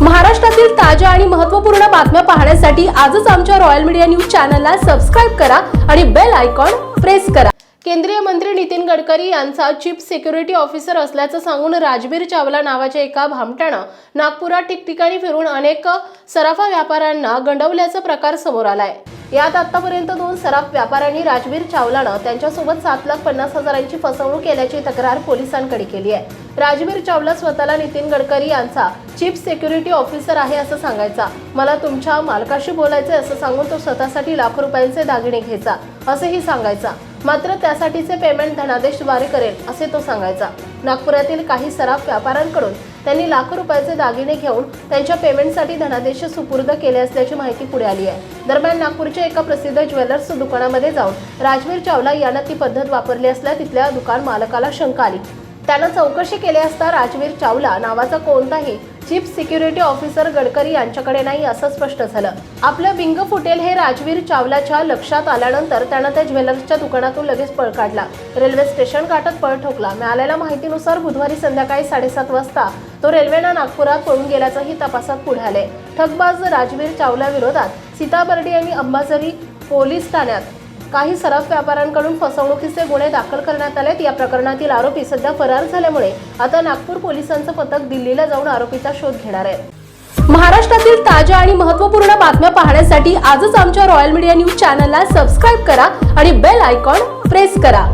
महाराष्ट्रातील ताज्या आणि महत्त्वपूर्ण बातम्या पाहण्यासाठी आजच आमच्या रॉयल मीडिया न्यूज चॅनलला सबस्क्राईब करा आणि बेल आयकॉन प्रेस करा. केंद्रीय मंत्री नितीन गडकरी यांचा चीफ सिक्युरिटी ऑफिसर असल्याचं सांगून राजबीर चावला नावाच्या एका भामट्यानं नागपुरात ठिकठिकाणी फिरून अनेक सराफा व्यापाऱ्यांना गंडवल्याचा प्रकार समोर आलाय. यात आतापर्यंत दोन सराफ व्यापाऱ्यांनी राजवीर चावलानं त्यांच्यासोबत सात लाख पन्नास हजारांची फसवणूक केल्याची तक्रार पोलिसांकडे केली आहे. राजवीर चावला स्वतःला नितीन गडकरी यांचा चीफ सिक्युरिटी ऑफिसर आहे असं सांगायचा. मला तुमच्या मालकाशी बोलायचं असं सांगून तो स्वतःसाठी लाखो रुपयांचे दागिने घ्यायचा असंही सांगायचा. मात्र त्यासाठीचे पेमेंट धनादेशद्वारे करेल असे तो सांगायचा. नागपुरातील काही सराफ व्यापाऱ्यांकडून त्यांनी लाखो रुपयाचे दागिने घेऊन त्यांच्या पेमेंटसाठी धनादेश सुपूर्द केले असल्याची माहिती पुढे आली आहे. दरम्यान नागपूरच्या एका प्रसिद्ध ज्वेलर्स दुकानामध्ये जाऊन राजवीर चावला यानं ती पद्धत वापरली असल्या तिथल्या दुकान मालकाला शंका आली. त्यानं चौकशी केली असता राजवीर चावला नावाचा कोणताही चीफ सिक्युरिटी ऑफिसर गडकरी यांच्याकडे नाही असं स्पष्ट झालं. आपलं बिंग फुटेल हे राजवीर चावलाच्या लक्षात आल्यानंतर त्यानं त्या ज्वेलर्सच्या दुकानातून लगेच पळ काढला. रेल्वे स्टेशन गाठत पळ ठोकला. मिळालेल्या माहितीनुसार बुधवारी संध्याकाळी साडेसात वाजता तो रेल्वेनं नागपुरात पळून गेल्याचंही तपासात पुढे आले ठगबाज राजवीर चावला विरोधात सीताबर्डी आणि अंबाझरी पोलीस ठाण्यात काही सराफ व्यापाऱ्यांकडून फसवणुकीचे गुन्हे दाखल करण्यात आलेत. या प्रकरणातील आरोपी सध्या फरार झाल्यामुळे आता नागपूर पोलिसांचं पथक दिल्लीला जाऊन आरोपीचा शोध घेणार आहे. महाराष्ट्रातील ताज्या आणि महत्त्वपूर्ण बातम्या पाहण्यासाठी आजच आमच्या रॉयल मीडिया न्यूज चॅनलला सबस्क्राईब करा आणि बेल आयकॉन प्रेस करा.